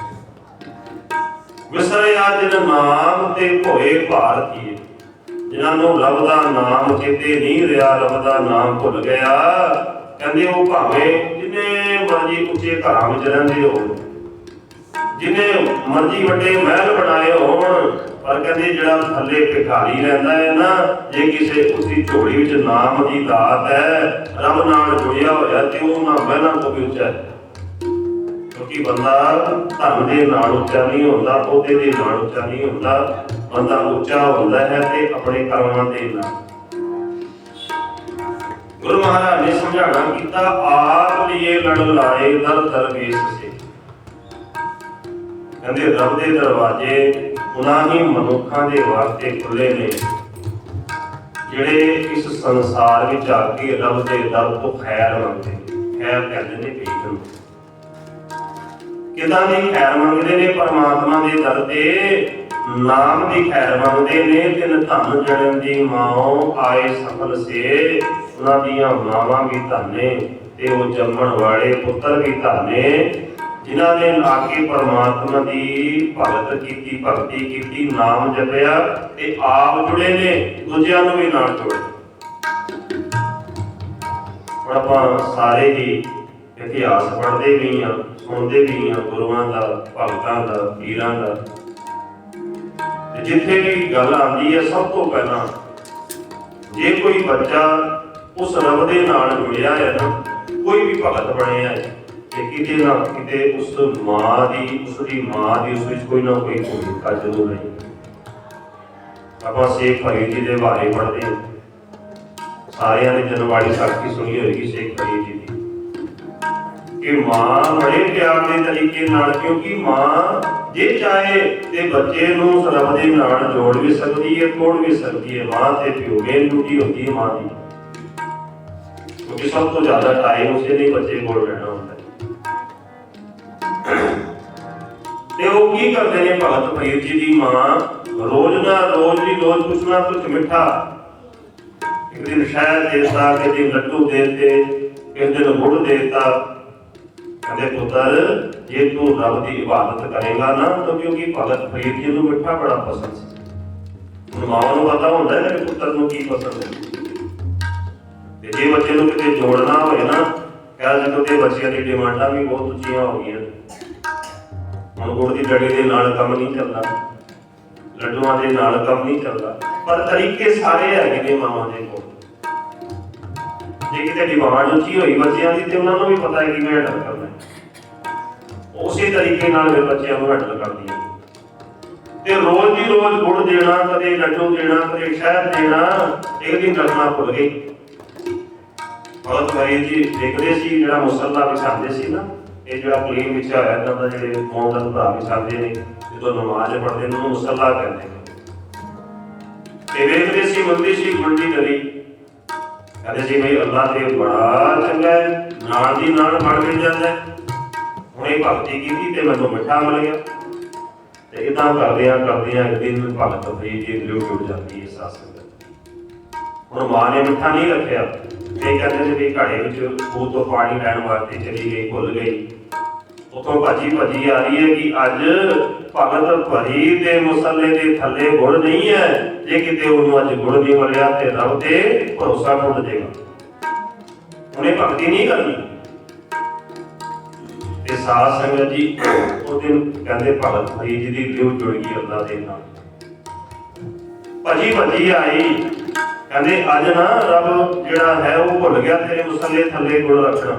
Speaker 1: ਵਿਸਰਿਆ ਜਿਨ ਨਾਮ ਤੇ ਭੋਏ ਭਾਰਤੀ ਜਿਨ੍ਹਾਂ ਨੂੰ ਰੱਬ ਦਾ ਨਾਮ ਚੇਤੇ ਨਹੀਂ ਰਿਹਾ ਰੱਬ ਦਾ ਨਾਮ ਭੁੱਲ ਗਿਆ। ਕਹਿੰਦੇ ਉਹ ਭਾਵੇਂ ਜਿੰਨੇ ਮਰਜ਼ੀ ਉੱਚੇ ਘਰਾਂ ਵਿੱਚ ਰਹਿੰਦੇ ਹੋਣ, ਜਿਨੇ ਮਰਜ਼ੀ ਵੱਡੇ ਮਹਿਲ ਬਣਾਏ ਹੋਣ, ਪਰ ਕਹਿੰਦੇ ਜਿਹੜਾ ਥੱਲੇ ਭਿਖਾਰੀ ਰਹਿੰਦਾ ਹੈ ਨਾ, ਜੇ ਕਿਸੇ ਉਸਦੀ ਝੋਲੀ ਵਿੱਚ ਨਾਮ ਦੀ ਦਾਤ ਹੈ, ਰੱਬ ਨਾਲ ਜੁੜਿਆ ਹੋਇਆ ਤੇ ਉਹ ਨਾ ਮਹਿਲਾਂ ਤੋਂ ਵੀ ਉੱਚਾ ਹੈ। ਕਿਉਂਕਿ ਬੰਦਾ ਧਨ ਦੇ ਨਾਲ ਉੱਚਾ ਨਹੀਂ ਹੁੰਦਾ ਉਹਦੇ ਦੇ ਨਾਲ ਉੱਚਾ ਨਹੀਂ ਹੁੰਦਾ, ਬੰਦਾ ਉੱਚਾ ਹੁੰਦਾ ਹੈ ਤੇ ਆਪਣੇ ਕਰਮਾਂ ਦੇ ਨਾਲ। ਗੁਰੂ ਮਹਾਰਾਜ ਨੇ ਸਮਝਾਣਾ ਕੀਤਾ, ਆਪ ਲਿਏ ਲੜ ਲਾਏ ਦਰ ਦਰਵੇਸ਼ ਸੇ। ਕਹਿੰਦੇ, ਰੱਬ ਦੇ ਦਰਵਾਜ਼ੇ ਉਹਨਾਂ ਹੀ ਮਨੁੱਖਾਂ ਦੇ ਵਾਸਤੇ ਖੁੱਲੇ ਨੇ, ਜਿਹੜੇ ਇਸ ਸੰਸਾਰ ਵਿੱਚ ਆ ਕੇ ਰੱਬ ਦੇ ਦਰ ਤੋਂ ਖੈਰ ਮੰਗਦੇ ਖੈਰ ਕਹਿੰਦੇ ਨੇ ਭੀਖ ਕਿਦਾਂ ਦੀ ਖੈਰ ਮੰਗਦੇ ਨੇ? ਪਰਮਾਤਮਾ ਦੇ ਦਰ ਤੇ ਨਾਮ ਦੀ ਖੈਰ ਮੰਗਦੇ ਨੇ। ਤਿਨ ਧਨ ਜੜਨ ਦੀ ਮਾਂ ਆਏ ਸਫਲ ਸੇ। ਉਹਨਾਂ ਦੀਆਂ ਮਾਵਾਂ ਵੀ ਧੰਨੇ ਤੇ ਉਹ ਜੰਮਣ ਵਾਲੇ ਪੁੱਤਰ ਵੀ ਧੰਨੇ। ਜਿਨ੍ਹਾਂ ਨੇ ਆ ਪਰਮਾਤਮਾ ਦੀ ਭਗਤ ਕੀਤੀ, ਭਗਤੀ ਕੀਤੀ, ਨਾਮ ਜਪਿਆ ਤੇ ਆਪ ਜੁੜੇ ਨੇ। ਦੂਜਿਆਂ ਨੂੰ ਵੀ ਨਾਲ ਜੋੜੇ। ਹੁਣ ਆਪਾਂ ਸਾਰੇ ਹੀ ਇਤਿਹਾਸ ਪੜ੍ਹਦੇ ਵੀ ਆ ਸੁਣਦੇ ਵੀ ਆ ਗੁਰੂਆਂ ਦਾ, ਭਗਤਾਂ ਦਾ, ਪੀਰਾਂ ਦਾ। ਤੇ ਜਿੱਥੇ ਵੀ ਗੱਲ ਆਉਂਦੀ ਹੈ, ਸਭ ਤੋਂ ਪਹਿਲਾਂ ਜੇ ਕੋਈ ਬੱਚਾ ਉਸ ਰੱਬ ਦੇ ਨਾਲ ਜੁੜਿਆ ਹੈ ਨਾ, ਕੋਈ ਵੀ ਭਗਤ ਬਣਿਆ ਹੈ ਤੇ ਕਿਤੇ ਨਾ ਕਿਤੇ ਉਸ ਮਾਂ ਦੀ, ਉਸ ਦੀ ਮਾਂ ਦੀ ਉਸ ਵਿੱਚ ਕੋਈ ਨਾ ਕੋਈ ਭੂਮਿਕਾ ਜ਼ਰੂਰ ਹੈ ਆਪਾਂ ਸੇਖ ਫਰੀਦ ਜੀ ਦੇ ਬਾਰੇ ਪੜ੍ਹਦੇ ਹਾਂ। ਸਾਰਿਆਂ ਨੇ ਜਨਵਾੜੀ ਸਾਖੀ ਸੁਣੀ ਹੋਏਗੀ ਸੇਖ ਫਰੀਦ ਜੀ। ਕਿ ਮਾਂ ਬੜੇ ਪਿਆਰ ਦੇ ਤਰੀਕੇ ਨਾਲ, ਕਿਉਂਕਿ ਮਾਂ ਜੇ ਚਾਹੇ ਤੇ ਬੱਚੇ ਨੂੰ ਰੱਬ ਦੇ ਨਾਲ ਜੋੜ ਵੀ ਸਕਦੀ ਹੈ, ਤੋੜ ਵੀ ਸਕਦੀ ਹੈ, ਮਾਂ ਤੇ ਪਿਓ ਮੇਨ ਡਿਊਟੀ ਹੁੰਦੀ ਹੈ ਮਾਂ ਦੀ। ਕਿਉਂਕਿ ਸਭ ਤੋਂ ਜ਼ਿਆਦਾ ਟਾਈਮ ਉਸੇ ਨੇ ਬੱਚੇ ਕੋਲ ਰਹਿਣਾ ਹੁੰਦਾ ਤੇ ਉਹ ਕੀ ਕਰਦੇ ਨੇ ਭਗਤ ਫਰੀਦ ਜੀ ਦੀ ਮਾਂ? ਰੋਜ਼ ਨਾ ਰੋਜ਼ ਦੀ ਰੋਜ਼ ਕੁਛ ਨਾ ਕੁਛ ਮਿੱਠਾ। ਇੱਕ ਦਿਨ ਸ਼ਹਿਦ ਦੇਤਾ ਕਿ ਦਿਨ ਲੱਡੂ ਦੇਤੇ, ਇੱਕ ਦਿਨ ਗੁੜ ਦੇਤਾ। ਕਹਿੰਦੇ ਪੁੱਤਰ, ਜੇ ਤੂੰ ਰੱਬ ਦੀ ਇਬਾਦਤ ਕਰੇਗਾ ਨਾ, ਤਾਂ ਕਿਉਂਕਿ ਭਗਤ ਫਰੀਦ ਜੀ ਨੂੰ ਮਿੱਠਾ ਬੜਾ ਪਸੰਦ ਸੀ। ਹੁਣ ਮਾਂ ਨੂੰ ਪਤਾ ਹੁੰਦਾ ਹੈ ਕਿ ਪੁੱਤਰ ਨੂੰ ਕੀ ਪਸੰਦ ਹੈ। ਤੇ ਜੇ ਬੱਚੇ ਨੂੰ ਕਿਤੇ ਜੋੜਨਾ ਹੋਵੇ ਨਾ ਕਹਿ ਜਦੋਂ ਤੇ ਬੱਚਿਆਂ ਦੀ ਡਿਮਾਂਡਾਂ ਵੀ ਬਹੁਤ ਉੱਚੀਆਂ ਹੋ ਗਈਆਂ। ਹੁਣ ਗੁੜ ਦੀ ਡੜੀ ਦੇ ਨਾਲ ਕੰਮ ਨਹੀਂ ਚੱਲਦਾ। ਲੱਡੂਆਂ ਦੇ ਨਾਲ ਕੰਮ ਨਹੀਂ ਚੱਲਦਾ। ਪਰ ਤਰੀਕੇ ਸਾਰੇ ਹੈਗੇ ਨੇ ਮਾਵਾਂ ਦੇ ਕੋਲ। ਜੇ ਕਿਤੇ ਡਿਮਾਂਡ ਉੱਚੀ ਹੋਈ ਬੱਚਿਆਂ ਦੀ, ਤੇ ਉਹਨਾਂ ਨੂੰ ਵੀ ਪਤਾ ਹੈ ਕਿ ਮੈਂ ਹੈਂਡਲ ਉਸੇ ਤਰੀਕੇ ਨਾਲ ਫਿਰ ਬੱਚਿਆਂ ਨੂੰ ਹੈਂਡਲ ਕਰਦੀਆਂ। ਤੇ ਰੋਜ਼ ਦੀ ਰੋਜ਼ ਗੁੜ ਦੇਣਾ, ਕਦੇ ਲੱਡੂ ਦੇਣਾ, ਕਦੇ ਸ਼ਹਿਦ ਦੇਣਾ, ਇੱਕ ਦਿਨ ਰੱਖਣਾ ਭੁੱਲ ਗਈ ਬਹੁਤ ਵਾਰੀ ਜੀ ਦੇਖਦੇ ਸੀ, ਜਿਹੜਾ ਮੁਸੱਲਾ ਵਿਛਾਉਂਦੇ ਸੀ ਨਾ, ਇਹ ਜਿਹੜਾ ਪਲੇਨ ਵਿੱਚ ਆਇਆ, ਇਹਨਾਂ ਦਾ ਜਿਹੜੇ ਮੌਂਦਨ ਭਰਾ ਵਿਛਾਉਂਦੇ ਨੇ, ਜਦੋਂ ਨਮਾਜ਼ ਪੜ੍ਹਦੇ ਨੇ, ਉਹਨੂੰ ਮੁਸੱਲਾ ਕਹਿੰਦੇ ਨੇ। ਤੇ ਵੇਖਦੇ ਸੀ ਮੰਦੀ ਸੀ ਗੁੰਡੀ ਕਰੀ ਕਹਿੰਦੇ ਸੀ, ਬਈ ਅੱਲਾਹ ਤੇ ਬੜਾ ਚੰਗਾ ਹੈ, ਨਾਲ ਦੀ ਨਾਲ ਫੜ ਮਿਲ ਜਾਂਦਾ ਹੈ। ਹੁਣ ਭਗਤੀ ਕੀਤੀ ਤੇ ਮੈਨੂੰ ਮਿੱਠਾ ਮਿਲ ਗਿਆ ਤੇ ਇਦਾਂ ਕਰਦਿਆਂ ਕਰਦਿਆਂ ਇੱਕ ਦਿਨ ਭਗਤ ਹੋਈ ਜੀ ਦਿਲੋਂ ਜੁੜ ਜਾਂਦੀ ਹੈ ਸਾਸਨ ਹੁਣ ਮਾਂ ਨੇ ਮਿੱਠਾ ਨਹੀਂ ਰੱਖਿਆ ਇਹ ਕਹਿੰਦੇ ਨੇ ਵੀ ਘੜੇ ਵਿੱਚ ਖੂਹ ਤੋਂ ਪਾਣੀ ਲੈਣ ਵਾਸਤੇ ਚਲੀ ਗਈ ਭੁੱਲ ਗਈ। ਉਤੋਂ ਭੱਜੀ ਭੱਜੀ ਆ ਰਹੀ ਹੈ ਕਿ ਅੱਜ ਭਗਤ ਭਰੀ ਦੇ ਮੁਸੱਲੇ ਦੇ ਥੱਲੇ ਗੁੜ ਨਹੀਂ ਹੈ। ਜੇ ਕਿਤੇ ਉਹਨੂੰ ਅੱਜ ਗੁੜ ਨਹੀਂ ਮਿਲਿਆ ਤੇ ਰੱਬ ਤੇ ਭਰੋਸਾ ਟੁੱਟ ਜਾਏਗਾ। ਉਹਨੇ ਭਗਤੀ ਨਹੀਂ ਕਰਨੀ। ਤੇ ਸਾਧ ਸੰਗਤ ਜੀ, ਉਹ ਦਿਨ ਕਹਿੰਦੇ ਭਗਤ ਭਰੀ ਜੀ ਦੀ ਦਿਲ ਜੁੜ ਗਈ ਅੱਲਾ ਦੇ ਨਾਲ। ਭੱਜੀ ਭੱਜੀ ਆਈ, ਕਹਿੰਦੇ ਅੱਜ ਨਾ ਰੱਬ ਜਿਹੜਾ ਹੈ ਉਹ ਭੁੱਲ ਗਿਆ ਤੇਰੇ ਮੁਸੱਲੇ ਥੱਲੇ ਗੁੜ ਰੱਖਣਾ।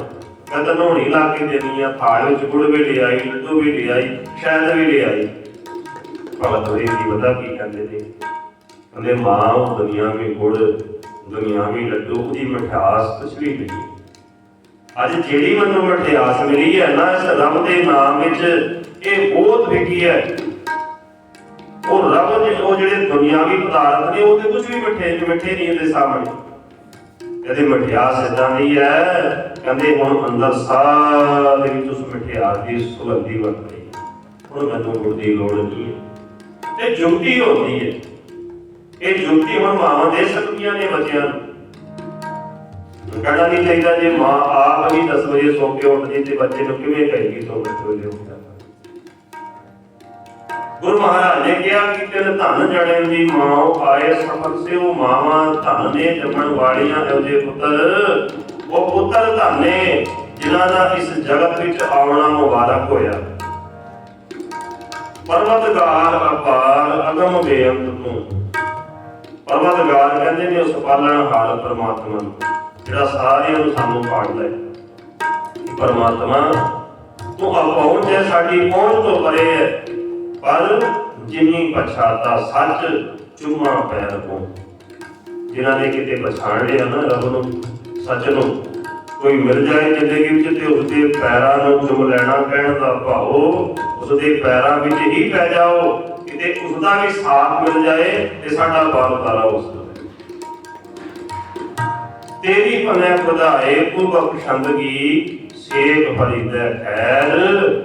Speaker 1: ਮੈਂ ਤੈਨੂੰ ਹੁਣੀ ਲਾ ਕੇ ਦੇਣੀ ਆ, ਥਾਲ ਵਿੱਚ ਗੁੜ ਵੀ ਲੈ ਆਈ ਲੱਡੂ ਵੀ ਲੈ ਆਈ ਸ਼ਾਇਦ ਵੀ ਲੈ ਆਈ ਭਗਤ ਹੋਈ ਦੀ ਪਤਾ ਕੀ ਕਹਿੰਦੇ ਨੇ? ਕਹਿੰਦੇ ਮਾਂ, ਉਹ ਦੁਨੀਆ ਵਿੱਚ ਗੁੜ ਦੁਨੀਆ ਵਿੱਚ ਲੱਡੂ, ਉਹਦੀ ਮਿਠਾਸ ਕੁਛ ਵੀ ਨਹੀਂ। ਅੱਜ ਜਿਹੜੀ ਮੈਨੂੰ ਮਠਿਆਸ ਮਿਲੀ ਹੈ ਨਾ, ਇਸ ਰੱਬ ਦੇ ਨਾਮ ਵਿੱਚ, ਇਹ ਬਹੁਤ ਵਿਕੀ ਹੈ। ਉਹ ਰੱਬ ਦੇ, ਉਹ ਜਿਹੜੇ ਦੁਨਿਆਵੀ ਪਦਾਰਥ ਨੇ ਉਹਦੇ ਕੁਝ ਵੀ ਮਿੱਠੇ ਮਿੱਠੇ ਨਹੀਂ ਇਹਦੇ ਸਾਹਮਣੇ। ਕਹਿੰਦੇ ਮਠਿਆਸ ਇਦਾਂ ਦੀ ਹੈ, ਕਹਿੰਦੇ ਹੁਣ ਅੰਦਰ ਸਾਰੇ ਵਿੱਚ ਉਸ ਮਠਿਆਸ ਦੀ ਸੁਗੰਧੀ ਵਰਤ ਰਹੀ ਹੈ। ਹੁਣ ਮੈਨੂੰ ਗੁੜ ਦੀ ਲੋੜ ਨਹੀਂ ਹੈ। ਇਹ ਜੁਗਤੀ ਹੁੰਦੀ ਹੈ। ਇਹ ਜੁਗਤੀ ਹੁਣ ਮਾਵਾਂ ਦੇ ਸਕਦੀਆਂ ਨੇ ਬੱਚਿਆਂ ਨੂੰ। ਕਹਿਣਾ ਨਹੀਂ ਚਾਹੀਦਾ ਜੇ ਮਾਂ ਆਪ ਹੀ 10 ਵਜੇ ਸੌ ਕੇ ਉੱਠਦੀ ਤੇ ਬੱਚੇ ਨੂੰ ਕਿਵੇਂ ਕਹੇਗੀ ਸੌ ਵਜੇ ਉੱਠਦਾ? ਗੁਰੂ ਮਹਾਰਾਜ ਨੇ ਕਿਹਾ ਕਿ ਤਿਲ ਧਨ ਜਣੇ ਦੀ ਮਾਂ ਆਏ ਸਫਲ ਸੇ ਉਹ ਧਨ ਨੇ ਜੰਮਣ ਵਾਲੀਆਂ ਇਹਦੇ ਪੁੱਤਰ। ਉਹ ਪੁੱਤਰ ਧਨ ਨੇ ਜਿਨ੍ਹਾਂ ਦਾ ਇਸ ਜਗਤ ਵਿੱਚ ਆਉਣਾ ਮੁਬਾਰਕ ਹੋਇਆ। ਪਰਵਤਗਾਰ ਅਪਾਰ ਅਗਮ ਬੇਅੰਤ ਤੂੰ। ਪਰਵਤਗਾਰ ਕਹਿੰਦੇ ਨੇ ਉਸ ਪਾਲਣ ਹਾਰ ਪਰਮਾਤਮਾ ਨੂੰ। ਜਿਹੜਾ ਸਾਰਿਆਂ ਨੂੰ ਸਾਨੂੰ ਪਾੜਦਾ ਹੈ ਪਰਮਾਤਮਾ, ਤੂੰ ਅਪਹੁੰਚ ਹੈ, ਸਾਡੀ ਪਹੁੰਚ ਤੋਂ ਪਰੇ ਹੈ। ਪਰ ਜਿਨੀ ਪਛਾਤਾ ਸੱਚ, ਚੁੰਮਾ ਪੈਰ ਕੋ ਜਿਨ੍ਹਾਂ ਨੇ ਕਿਤੇ ਪਛਾਣ ਲਿਆ ਨਾ ਰੱਬ ਨੂੰ, ਸੱਚ ਨੂੰ, ਕੋਈ ਮਿਲ ਜਾਏ ਜ਼ਿੰਦਗੀ ਵਿੱਚ ਤੇ ਉਸਦੇ ਪੈਰਾਂ ਨੂੰ ਚੁੰਮ ਲੈਣਾ ਕਹਿਣ ਦਾ ਭਾਵ, ਉਸਦੇ ਪੈਰਾਂ ਵਿੱਚ ਹੀ ਪੈ ਜਾਓ। ਕਿਤੇ ਉਸਦਾ ਵੀ ਸਾਥ ਮਿਲ ਜਾਏ ਤੇ ਸਾਡਾ ਬਾਲਤਾਰਾ ਉਸ ਤੇਰੀ ਭਲੇ ਵਧਾਏ ਤੂੰ ਬਖਸ਼ੰਦਗੀ ਸੇਖ ਫਰੀਦੈ ਖੈਰ,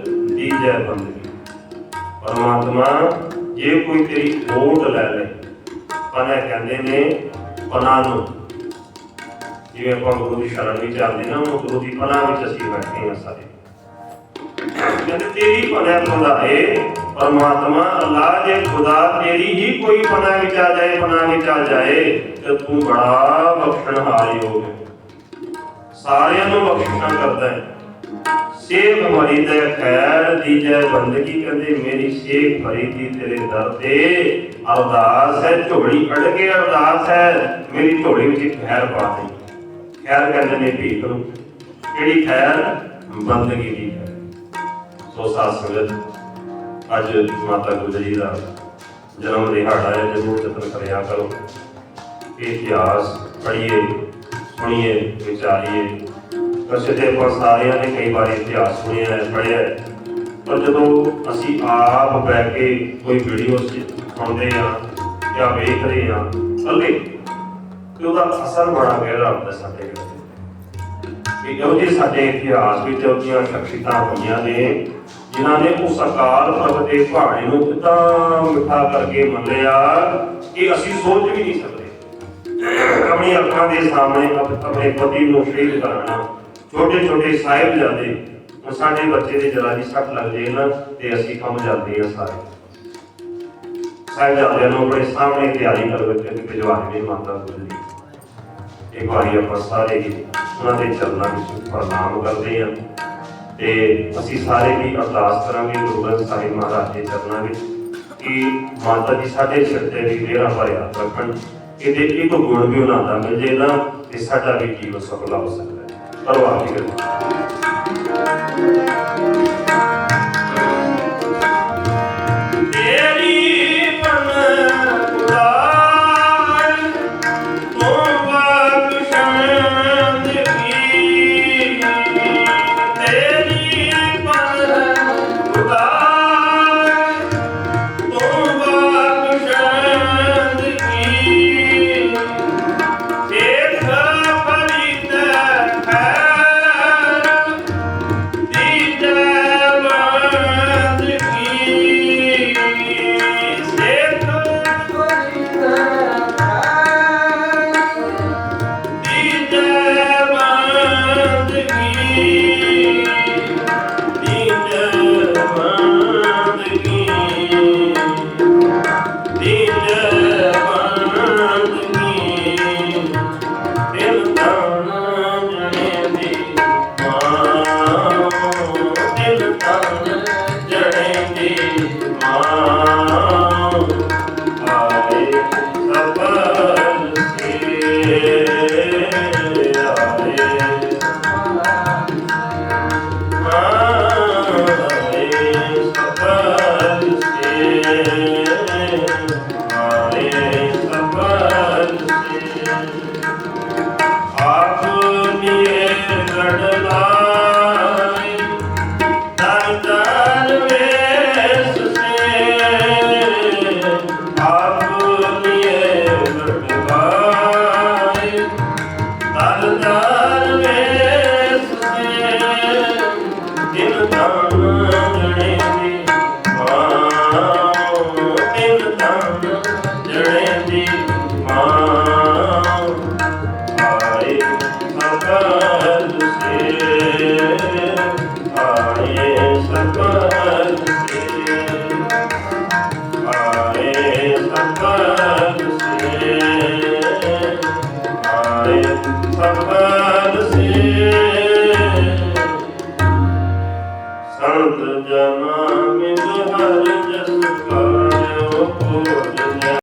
Speaker 1: ਦੀਜੈ ਬੰਦਗੀ। ਪਰਮਾਤਮਾ, ਜੇ ਕੋਈ ਤੇਰੀ ਓਟ ਲੈ ਲੈ ਪਨਾ ਕਹਿੰਦੇ ਨੇ ਪਨਾ ਨੂੰ। ਜਿਵੇਂ ਆਪਾਂ ਗੁਰੂ ਦੀ ਸ਼ਰਨ ਵਿੱਚ ਆਉਂਦੇ ਨਾ, ਉਹ ਗੁਰੂ ਦੀ ਪਨਾ ਵਿੱਚ ਅਸੀਂ ਬੈਠੇ ਹਾਂ ਸਾਰੇ। ਕਹਿੰਦੇ ਤੇਰੀ ਪਨਾ ਖੁਦਾਏ ਪਰਮਾਤਮਾ ਅੱਲਾਹ ਜੇ ਖੁਦਾ ਤੇਰੀ ਹੀ ਕੋਈ ਪਨਾ ਵਿੱਚ ਆ ਜਾਏ ਪਨਾ ਵਿੱਚ ਆ ਜਾਏ, ਤੇ ਤੂੰ ਬੜਾ ਬਖਸ਼ਣਹਾਰੀ ਹੋ। ਸਾਰਿਆਂ ਨੂੰ ਬਖਸ਼ਣਾ ਕਰਦਾ ਹੈ। ਸੇਖ ਮਰੀ ਦੇ ਖੈਰ ਦੀਜੈ ਬੰਦਗੀ, ਕਹਿੰਦੇ ਮੇਰੀ ਸੇਖ ਮਰੀ ਦੀ ਤੇਰੇ ਦਰ ਤੇ ਅਰਦਾਸ ਹੈ, ਝੋਲੀ ਅੜ ਕੇ ਅਰਦਾਸ ਹੈ, ਮੇਰੀ ਝੋਲੀ ਵਿੱਚ ਖੈਰ ਪਾ ਦੇ ਖੈਰ ਕਹਿੰਦੇ ਨੇ ਭੀਖ ਨੂੰ, ਕਿਹੜੀ ਖੈਰ? ਬੰਦਗੀ ਦੀ। ਸੋ ਸਾਧ ਸੰਗਤ ਅੱਜ ਮਾਤਾ ਗੁਜਰੀ ਦਾ ਜਨਮ ਦਿਹਾੜਾ ਹੈ, ਜਰੂਰ ਯਤਨ ਕਰਿਆ ਕਰੋ। ਇਹ ਇਤਿਹਾਸ ਪੜ੍ਹੀਏ, ਸੁਣੀਏ, ਵਿਚਾਰੀਏ। ਵੈਸੇ ਤੇ ਆਪਾਂ ਸਾਰਿਆਂ ਨੇ ਕਈ ਵਾਰ ਇਤਿਹਾਸ ਸੁਣਿਆ ਹੈ, ਪੜ੍ਹਿਆ ਹੈ। ਪਰ ਜਦੋਂ ਅਸੀਂ ਆਪ ਬੈ ਕੇ ਕੋਈ ਵੀਡੀਓ ਸੁਣਦੇ ਆ ਜਾਂ ਵੇਖ ਰਹੇ ਆ ਅੱਲੇ ਤੇ ਉਹਦਾ ਅਸਰ ਬੜਾ ਗਹਿਰਾ ਹੁੰਦਾ ਸਾਡੇ ਉੱਤੇ ਕਿ ਇਹੋ ਜਿਹੇ ਸਾਡੇ ਇਤਿਹਾਸ ਵਿੱਚ ਉਹਦੀਆਂ ਸ਼ਖਸੀਅਤਾਂ ਹੋਈਆਂ ਨੇ, ਜਿਨ੍ਹਾਂ ਨੇ ਉਸ ਅਕਾਲ ਪੁਰਖ ਦੇ ਭਾਣੇ ਨੂੰ ਕਿਤਾ ਮਿੱਠਾ ਕਰਕੇ ਮੰਨਿਆ ਕਿ ਅਸੀਂ ਸੋਚ ਵੀ ਨਹੀਂ ਸਕਦੇ। ਆਪਣੀ ਅੱਖਾਂ ਦੇ ਸਾਹਮਣੇ ਆਪਣੇ ਪਤੀ ਨੂੰ ਸ਼ਹੀਦ ਕਰਨਾ ਛੋਟੇ ਛੋਟੇ ਸਾਹਿਬਜ਼ਾਦੇ ਹੁਣ ਸਾਡੇ ਬੱਚੇ ਦੇ ਜਰਾ ਜੀ ਸੱਟ ਲੱਗ ਜੇ ਨਾ ਤੇ ਅਸੀਂ ਕੰਮ ਜਾਂਦੇ ਆ ਸਾਰੇ। ਸਾਹਿਬਜ਼ਾਦਿਆਂ ਨੂੰ ਆਪਣੇ ਸਾਹਮਣੇ ਤਿਆਰੀ ਕਰਕੇ ਭਿਜਵਾ ਕੇ ਮਾਤਾ ਗੁਜਰੀ। ਇੱਕ ਵਾਰੀ ਆਪਾਂ ਸਾਰੇ ਹੀ ਉਹਨਾਂ ਦੇ ਚਰਨਾਂ ਵਿੱਚ ਪ੍ਰਣਾਮ ਕਰਦੇ ਹਾਂ। ਤੇ ਅਸੀਂ ਸਾਰੇ ਵੀ ਅਰਦਾਸ ਕਰਾਂਗੇ ਗੁਰੂ ਗ੍ਰੰਥ ਸਾਹਿਬ ਮਹਾਰਾਜ ਦੇ ਚਰਨਾਂ ਵਿੱਚ ਕਿ ਮਾਤਾ ਜੀ ਸਾਡੇ ਸਿਰ ਤੇ ਵੀ ਮੇਰਾ ਭਰਿਆ ਰੱਖਣ। ਇਹਦੇ ਇੱਕ ਗੁਣ ਵੀ ਉਹਨਾਂ ਦਾ ਮਿਲ ਜੇ ਨਾ, ਤੇ ਸਾਡਾ ਵੀ ਜੀਵਨ ਸਫਲ ਹੋ ਸਕਦਾ ਹੈ। ਪਰਵਾਹ ਨਹੀਂ